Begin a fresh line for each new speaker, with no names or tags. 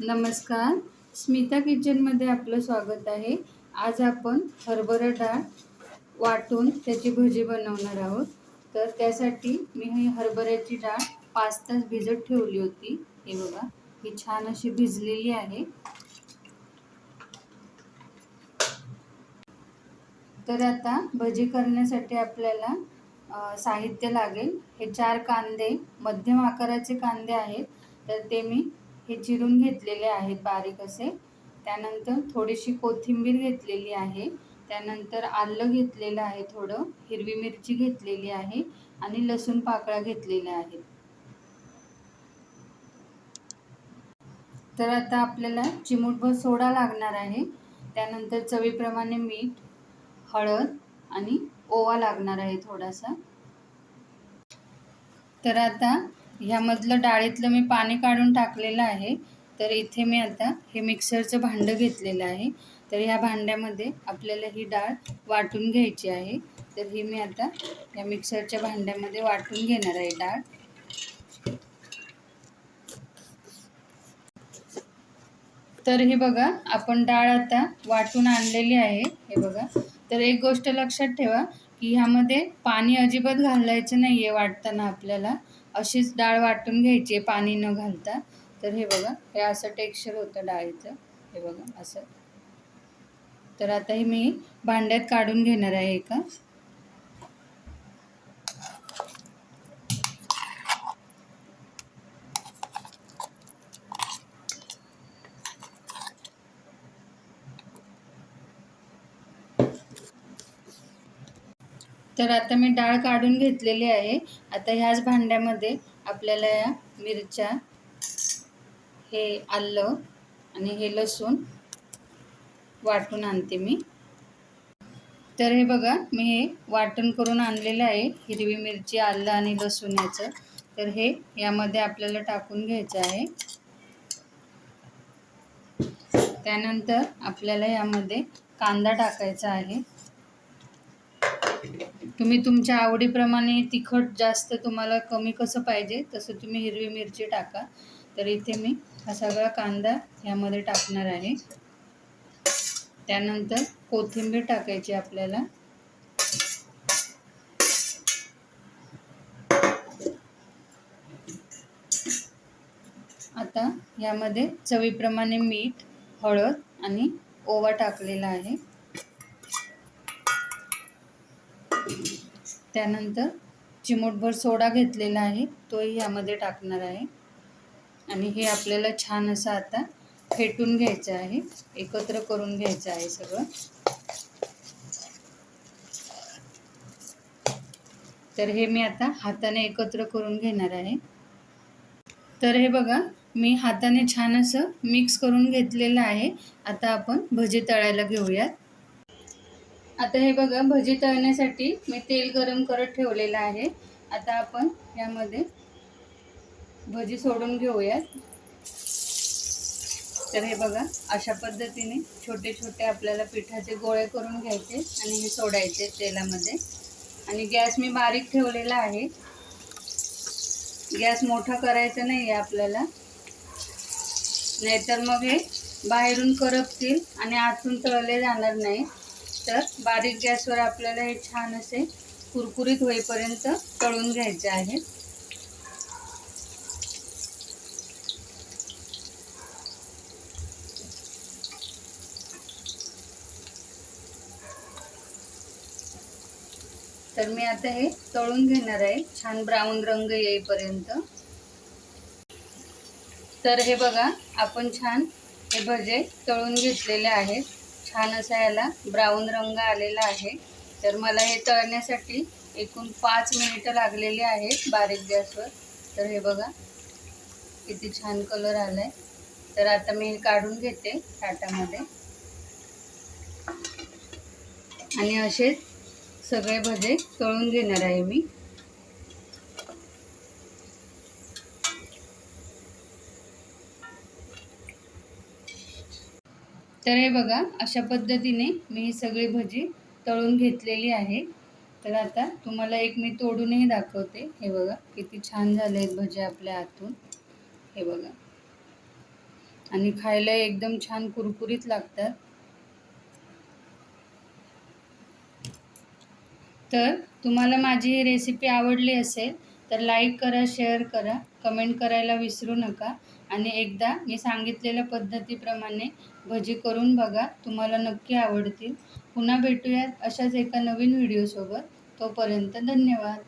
नमस्कार. स्मिता किचनमध्ये आपलं स्वागत आहे. आज आपण हरभरा डाळ वाटून त्याची भजी बनवणार आहोत. तर त्यासाठी मी ही हरभऱ्याची डाळ पाच तास भिजत ठेवली होती. हे बघा ही छान अशी भिजलेली आहे. तर आता भजी करण्यासाठी आपल्याला साहित्य लागेल. हे चार कांदे मध्यम आकाराचे कांदे आहेत. तर ते मी हे चिरून घेतलेले आहेत बारीक असे. त्यानंतर थोडीशी कोथिंबीर घेतलेली आहे. त्यानंतर आलं घेतलेलं आहे थोडं हिरवी मिरची घेतलेली आहे आणि लसूण पाकळ्या घेतलेल्या आहेत. तर आता आपल्याला चिमूटभर सोडा लागणार आहे. त्यानंतर चवीप्रमाणे मीठ हळद आणि ओवा लागणार आहे थोडासा. तर आता ह्यामधलं डाळीतलं मी पाणी काढून टाकलेलं आहे. तर इथे मी आता हे मिक्सरचं भांडं घेतलेलं आहे. तर ह्या भांड्यामध्ये आपल्याला ही डाळ वाटून घ्यायची आहे. तर ही मी आता या मिक्सरच्या भांड्यामध्ये वाटून घेणार आहे डाळ. तर हे बघा आपण डाळ आता वाटून आणलेली आहे. हे बघा. तर एक गोष्ट लक्षात ठेवा की ह्यामध्ये पाणी अजिबात घालायचं नाही आहे वाटताना आपल्याला. अशीच डाळ वाटून घ्यायची आहे पाणी न घालता. तर हे बघा हे असं टेक्स्चर होतं डाळीचं. हे बघा असं. तर आता हे मी भांड्यात काढून घेणार आहे एका. तर आता मी डाळ काढून घेतलेली आहे. आता ह्याच भांड्यामध्ये आपल्याला या मिरच्या हे आलं आणि हे लसूण वाटून आणते मी. तर हे बघा मी हे वाटण करून आणलेलं आहे. हिरवी मिरची आलं आणि लसूण याचं. तर हे यामध्ये आपल्याला टाकून घ्यायचं आहे. त्यानंतर आपल्याला यामध्ये कांदा टाकायचा आहे. तुम्ही तुमच्या आवडीप्रमाणे तिखट जास्त तुम्हाला कमी कसं पाहिजे तसं तुम्ही हिरवी मिरची टाका. तर इथे मी हा सगळा कांदा ह्यामध्ये टाकणार आहे. त्यानंतर कोथिंबीर टाकायची आपल्याला. आता यामध्ये चवीप्रमाणे मीठ हळद आणि ओवा टाकलेला आहे. त्यानंतर चिमूटभर सोडा घेतलेला आहे तोही यामध्ये टाकणार आहे. आणि हे आपल्याला छान असं आता फेटून घ्यायचं आहे एकत्र करून घ्यायचं आहे सगळं. तर हे मी आता हाताने एकत्र करून घेणार आहे. तर हे बघा मी हाताने छान असं मिक्स करून घेतलेलं आहे. आता आपण भजी तळायला घेऊयात. आता हे बघा भजी तळण्यासाठी मी तेल गरम करत ठेवलेलं आहे. आता आपण यामध्ये भजी सोडून घेऊयात. तर हे बघा अशा पद्धतीने छोटे छोटे आपल्याला पिठाचे गोळे करून घ्यायचे आणि हे सोडायचे तेलामध्ये. आणि गॅस मी बारीक ठेवलेला आहे. गॅस मोठा करायचा नाही आहे आपल्याला. नाहीतर मग हे बाहेरून करपतील आणि आतून तळले जाणार नाही. तर बारीक गॅसवर आपल्याला हे छान असे कुरकुरीत होईपर्यंत तळून घ्यायचे आहे. तर मी आता हे तळून घेणार आहे. छान ब्राऊन रंग येईपर्यंत. तर हे बघा आपण छान हे भजे तळून घेतलेले आहेत. छान असा याला ब्राऊन रंग आलेला आहे. तर मला हे तळण्यासाठी एकूण पाच मिनिटं लागलेली आहेत बारीक गॅसवर. तर हे बघा किती छान कलर आला आहे तर आता मी हे काढून घेते ताटामध्ये. आणि असेच सगळे भजे तळून घेणार आहे मी. तर हे बघा अशा पद्धतीने मी ही सगळी भजी तळून घेतलेली आहे. तर आता तुम्हाला एक मी तोडूनही दाखवते. हे बघा किती छान झाले आहेत भजी आपल्या हातून हे बघा. आणि खायला एकदम छान कुरकुरीत लागतात. तर तुम्हाला माझी ही रेसिपी आवडली असेल तर लाईक करा शेअर करा कमेंट करायला विसरू नका. आणि एकदा मी सांगितलेल्या पद्धतीप्रमाणे भजी करून बघा तुम्हाला नक्की आवडतील. पुन्हा भेटूयात अशाच एका नवीन व्हिडिओसोबत तोपर्यंत धन्यवाद.